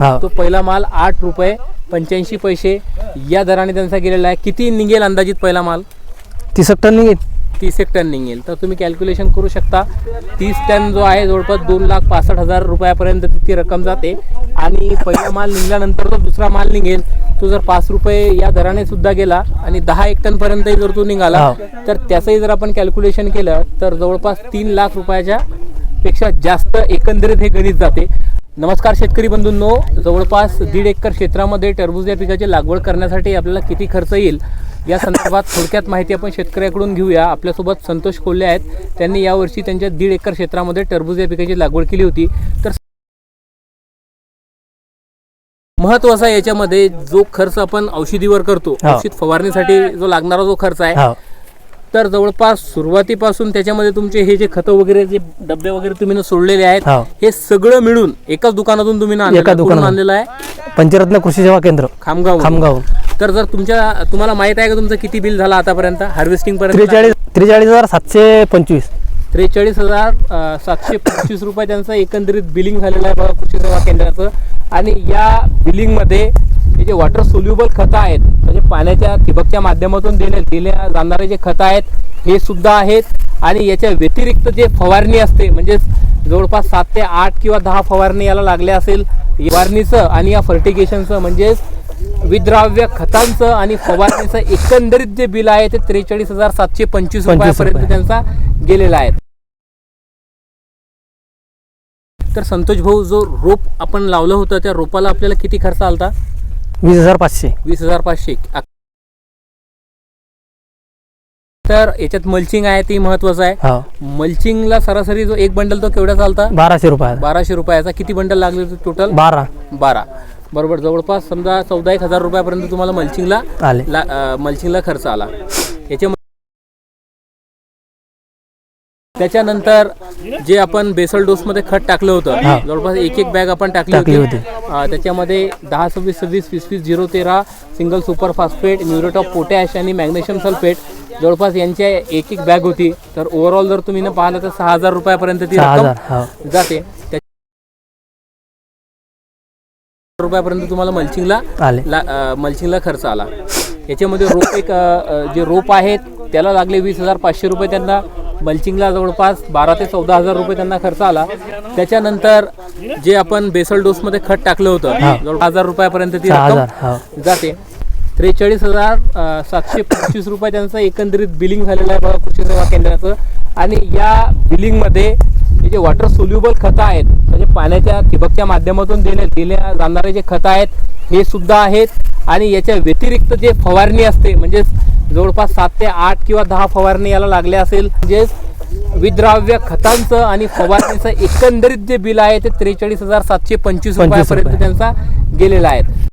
तो पहिला माल आठ रुपये पंच्याऐंशी पैसे या दराने त्यांचा गेलेला आहे. किती निघेल अंदाजित पहिला माल? तीस टन निघेल. तीस एक टन निघेल. तर तुम्ही कॅल्क्युलेशन करू शकता. तीस टन जो आहे जवळपास दोन लाख पासष्ट हजार रुपयापर्यंत ती रक्कम जाते. आणि पहिला माल निघाल्यानंतर जो दुसरा माल निघेल तो जर पाच रुपये या दराने सुद्धा गेला आणि दहा एक टन पर्यंतही जर तो निघाला. तर त्याचंही जर आपण कॅल्क्युलेशन केलं तर जवळपास तीन लाख रुपयाच्या पेक्षा जास्त एकंदरीत हे गणित जाते. नमस्कार शेतकरी बंधूंनो. जवळपास दीड एकर क्षेत्रामध्ये टरबूज या पिकाची लागवड करण्यासाठी आपल्याला किती खर्च येईल? या संदर्भात थोडक्यात माहिती आपण शेतकऱ्याकडून घेऊया. आपल्यासोबत संतोष कोल्हे आहेत. त्यांनी यावर्षी त्यांच्या दीड एकर क्षेत्रामध्ये टरबूज या पिकाची लागवड केली होती. तर महत्त्वाचा याच्यामध्ये जो खर्च आपण औषधीवर करतो. औषध फवारणीसाठी जो लागणारा जो खर्च आहे तर जवळपास सुरुवातीपासून त्याच्यामध्ये तुमचे हे जे खतं वगैरे जे डबे वगैरे तुम्ही ना सोडलेले आहेत हा. हे सगळं मिळून एकाच दुकानातून तुम्ही ना आणलेलं एका आहे. कुठून दुकानातून. आणलेलं आहे. पंचरत्न कृषी सेवा केंद्र. खामगाव. खामगाव. तर जर तुमच्या तुम्हाला माहीत आहे का तुमचं किती बिल झालं आतापर्यंत? हार्वेस्टिंग पर्यंत? त्रेचाळीस त्रेचाळीस हजार सातशे पंचवीस. त्रेचाळीस हजार अं, सातशे पंचवीस रुपये त्यांचं एकंदरीत बिलिंग झालेलं आहे बघा कृषी सेवा केंद्राचं. आणि या बिलिंगमध्ये हे जे वॉटर सोल्युबल खतं आहेत म्हणजे पाण्याच्या ठिबकच्या माध्यमातून दिले दिल्या जाणारे जे खतं आहेत हे सुद्धा आहेत. आणि याच्या व्यतिरिक्त जे फवारणी असते म्हणजे जवळपास सात ते आठ किंवा दहा फवारणी याला लागल्या असेल. फवारणीचं आणि या फर्टिगेशनचं म्हणजेच विद्राव्य खतांचं आणि फवारणीचं एकंदरीत जे बिल आहे ते त्रेचाळीस हजार सातशे पंचवीस 25 रुपयापर्यंत रुपये. त्यांचा गेलेला आहे. तर संतोष भाऊ जो रोप आपण लावलं होतं त्या रोपाला आपल्याला किती खर्च आलता? वीस हजार पाचशे. वीस हजार पाचशे. तर याच्यात मल्चिंग आहे ते महत्वाचं आहे. हा. मल्चिंगला सरासरी जो एक बंडल तो केवढा चालता? बाराशे रुपये बाराशे रुपयाचा. किती बंडल लागले टोटल बारा. बारा. बरोबर. जवळपास समजा चौदा एक हजार रुपयापर्यंत तुम्हाला मल्चिंगला आले. मल्चिंगला खर्च आला. याच्या त्याच्यानंतर जे आपण बेसल डोसमध्ये खत टाकलं होतं. जवळपास एक एक बॅग आपण टाकली टाकली होती. अ, त्याच्यामध्ये दहा सव्वीस सव्वीस वीस वीस झिरो तेरा single super phosphate muriate of potash आणि मॅग्नेशियम सल्फेट जवळपास यांच्या एक एक बॅग होती. तर ओव्हरऑल जर तुम्ही ना पाहिलं तर सहा हजार रुपयापर्यंत ती सहा रक्कम हजार हा. जाते. त्या रुपयापर्यंत तुम्हाला मल्चिंगला आले. ला अ, मल्चिंगला खर्च आला. याच्यामध्ये रोप एक अ, अ, जे रोप आहेत त्याला लागले वीस हजार पाचशे रुपये त्यांना. मल्चिंगला जवळपास बारा ते चौदा हजार रुपये त्यांना खर्च आला. त्याच्यानंतर जे आपण बेसल डोसमध्ये खत टाकलं होतं हा. जवळ हजार रुपयापर्यंत ती रक्कम जाते. त्रेचाळीस हजार सातशे पंचवीस रुपये त्यांचं एकंदरीत बिलिंग झालेलं आहे बघा कृषी सेवा केंद्राचं. आणि या बिलिंगमध्ये जे वॉटर सोल्युबल खतं आहेत म्हणजे पाण्याच्या ठिबकच्या माध्यमातून दिले दिल्या जाणारे जे खतं आहेत हे सुद्धा आहेत. आणि याच्या व्यतिरिक्त जे फवारणी असते म्हणजे जवळपास सात ते आठ किंवा दहा फवारणी याला लागल्या असेल म्हणजेच विद्राव्य खतांचं आणि फवारणीचं एकंदरीत जे बिल आहे ते त्रेचाळीस हजार सातशे पंचवीस 25 रुपयापर्यंत रुपये. त्यांचा गेलेला आहे